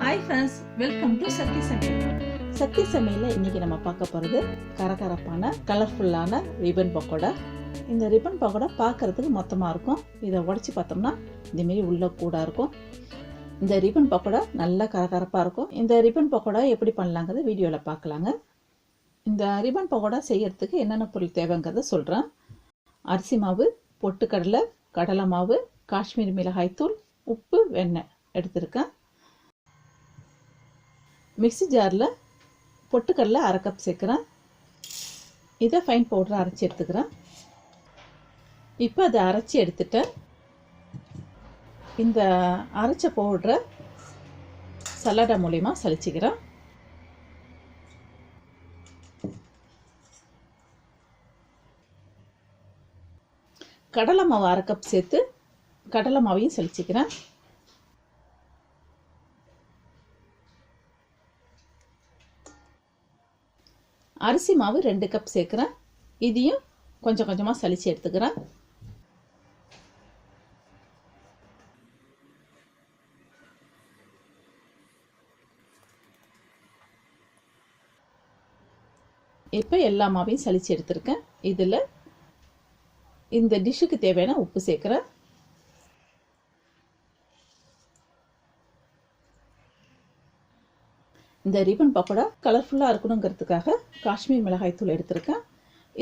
Hi friends welcome to Sakthi Samayal Sakthi சமையலில் இன்றைக்கி நம்ம பார்க்க போகிறது கரகரப்பான கலர்ஃபுல்லான ரிபன் பக்கோடா. இந்த ரிப்பன் பக்கோடா பார்க்குறதுக்கு மொத்தமாக இருக்கும். இதை உடச்சி பார்த்தோம்னா இந்தமாரி உள்ள கூட இருக்கும். இந்த ரிப்பன் பக்கோடா நல்லா கரகரப்பாக இருக்கும். இந்த ரிப்பன் பக்கோடா எப்படி பண்ணலாங்கிறத வீடியோவில் பார்க்கலாங்க. இந்த ரிப்பன் பக்கோடா செய்யறதுக்கு என்னென்ன பொருள் தேவைங்கிறத சொல்கிறேன் அரிசி மாவு பொட்டுக்கடலை கடலை மாவு காஷ்மீர் மிளகாய்த்தூள் உப்பு வெண்ணெய் எடுத்திருக்கேன். மிக்ஸி ஜாரில் பொட்டுக்கடலை அரை கப் சேர்க்குறேன். இதை ஃபைன் பவுடரை அரைச்சி எடுத்துக்கிறேன். இப்போ அதை அரைச்சி எடுத்துட்டேன் இந்த அரைச்ச பவுடரை சலாடா மூலிமா சலிச்சிக்கிறேன். கடலை மாவு அரை கப் சேர்த்து கடலை மாவையும் சலிச்சுக்கிறேன். அரிசி மாவு ரெண்டு கப் சேர்க்குறேன். இதையும் கொஞ்சம் கொஞ்சமாக சலிச்சு எடுத்துக்கிறேன். இப்போ எல்லா மாவையும் சலிச்சு எடுத்திருக்கேன். இதில் இந்த டிஷ்ஷுக்கு தேவையான உப்பு சேர்க்குறேன். இந்த ரிப்பன் பக்கோடா கலர்ஃபுல்லாக இருக்கணுங்கிறதுக்காக காஷ்மீர் மிளகாய்த்தூள் எடுத்திருக்கேன்.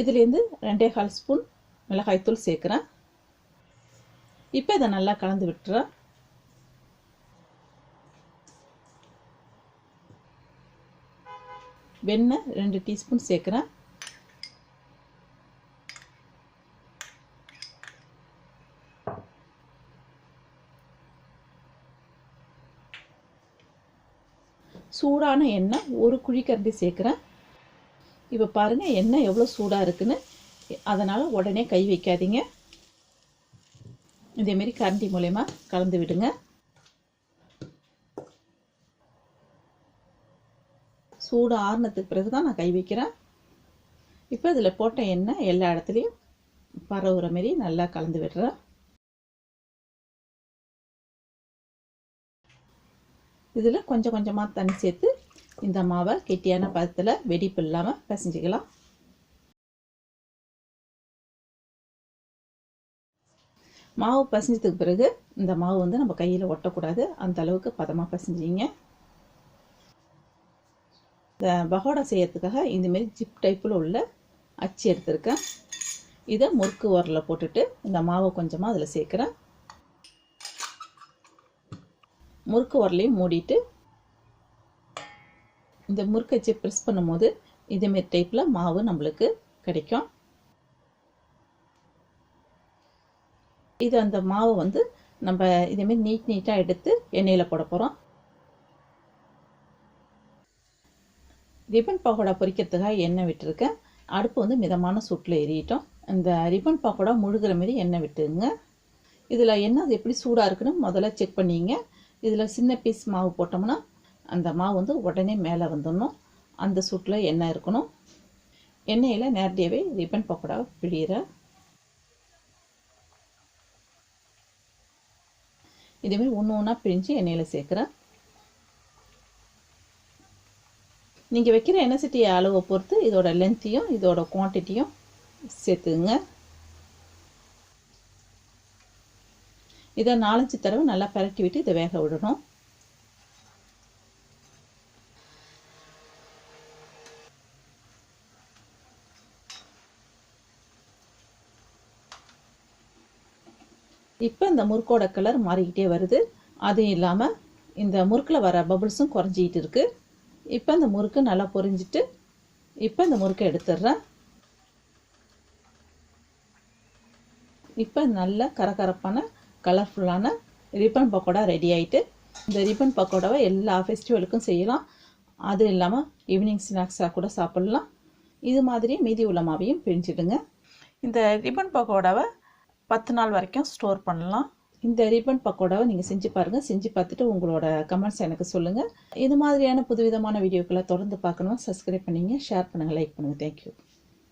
இதுலேருந்து ரெண்டே கால் ஸ்பூன் மிளகாய்த்தூள் சேர்க்குறேன். இப்போ இதை நல்லா கலந்து விட்டுறேன். வெண்ணெய் ரெண்டு டீஸ்பூன் சேர்க்குறேன். சூடான எண்ணெய் ஒரு குழிக்கரண்டி சேர்க்குறேன். இப்போ பாருங்கள் எண்ணெய் எவ்வளோ சூடாக இருக்குன்னு. அதனால் உடனே கை வைக்காதீங்க. இதேமாரி கரண்டி மூலயமா கலந்து விடுங்க. சூடு ஆறுனதுக்கு பிறகு தான் நான் கை வைக்கிறேன். இப்போ இதில் போட்ட எண்ணெய் எல்லா இடத்துலையும் பரவுகிற மாரி நல்லா கலந்து விடுறேன். இதில் கொஞ்சம் கொஞ்சமாக தண்ணி சேர்த்து இந்த மாவை கெட்டியான பதத்தில் வெடிப்பு இல்லாமல் பிசைஞ்சிக்கலாம். மாவு பசஞ்சதுக்கு பிறகு இந்த மாவு வந்து நம்ம கையில் ஒட்டக்கூடாது. அந்த அளவுக்கு பதமாக பசைஞ்சிங்க. இந்த பகோடா செய்யறதுக்காக இந்தமாரி ஜிப் டைப்பில் உள்ள அச்சு எடுத்திருக்கேன். இதை முறுக்கு உரலில் போட்டுட்டு இந்த மாவை கொஞ்சமாக அதில் சேர்க்குறேன். முறுக்கு உரலையும் மூடிட்டு இந்த முறுக்கு வச்சு ப்ரெஸ் பண்ணும்போது இதேமாரி டைப்பில் மாவு நம்மளுக்கு கிடைக்கும். இது அந்த மாவை வந்து நம்ம இதேமாரி நீட் நீட்டாக எடுத்து எண்ணெயில் போட போகிறோம் ரிப்பன் பக்கோடா பொரிக்கிறதுக்காக எண்ணெய் விட்டுருக்கேன். அடுப்பு வந்து மிதமான சூட்டில் எரியட்டும் இந்த ரிப்பன் பக்கோடா முழுகிற மாரி எண்ணெய் விட்டுருங்க. இதில் எண்ணெய் அது எப்படி சூடாக இருக்குன்னு முதல்ல செக் பண்ணிங்க. இதில் சின்ன பீஸ் மாவு போட்டோம்னா அந்த மாவு வந்து உடனே மேலே வந்துடணும். அந்த சூட்டில் எண்ணெய் இருக்கணும். எண்ணெயில் நேரடியாகவே ரிப்பன் பக்கோடா பிழிகிறேன் இதேமாரி ஒன்று ஒன்றா பிழிஞ்சு எண்ணெயில் சேர்க்குறேன் நீங்கள் வைக்கிற எண்ணெய் சட்டி அளவை பொறுத்து இதோட லென்த்தையும் இதோட குவான்டிட்டியும் சேர்த்துங்க இதை நாலஞ்சு தடவை நல்லா பரட்டி விட்டு இதை வேக விடணும். இப்போ இந்த முறுக்கோட கலர் மாறிக்கிட்டே வருது. அதுவும் இல்லாமல் இந்த முறுக்கில் வர பபுள்ஸும் குறைஞ்சிக்கிட்டு இருக்குது இப்போ இந்த முறுக்கு நல்லா பொரிஞ்சிட்டு இப்போ இந்த முறுக்கை எடுத்துடுறேன். இப்போ நல்ல கரகரப்பான கலர்ஃபுல்லான ரிப்பன் பக்கோடா ரெடி ஆகிட்டு இந்த ரிப்பன் பக்கோடாவை எல்லா ஃபெஸ்டிவலுக்கும் செய்யலாம். அது இல்லாமல் ஈவினிங் ஸ்நாக்ஸாக கூட சாப்பிட்லாம். இது மாதிரி மீதி உள்ள மாவையும் பிரிஞ்சிடுங்க. இந்த ரிப்பன் பக்கோடாவை பத்து நாள் வரைக்கும் ஸ்டோர் பண்ணலாம். இந்த ரிப்பன் பக்கோடாவை நீங்கள் செஞ்சு பாருங்கள் செஞ்சு பார்த்துட்டு உங்களோட கமெண்ட்ஸ் எனக்கு சொல்லுங்கள் இது மாதிரியான புதுவிதமான வீடியோக்களை தொடர்ந்து பார்க்கணும். சப்ஸ்கிரைப் பண்ணிங்க. ஷேர் பண்ணுங்கள் லைக் பண்ணுங்கள் தேங்க்யூ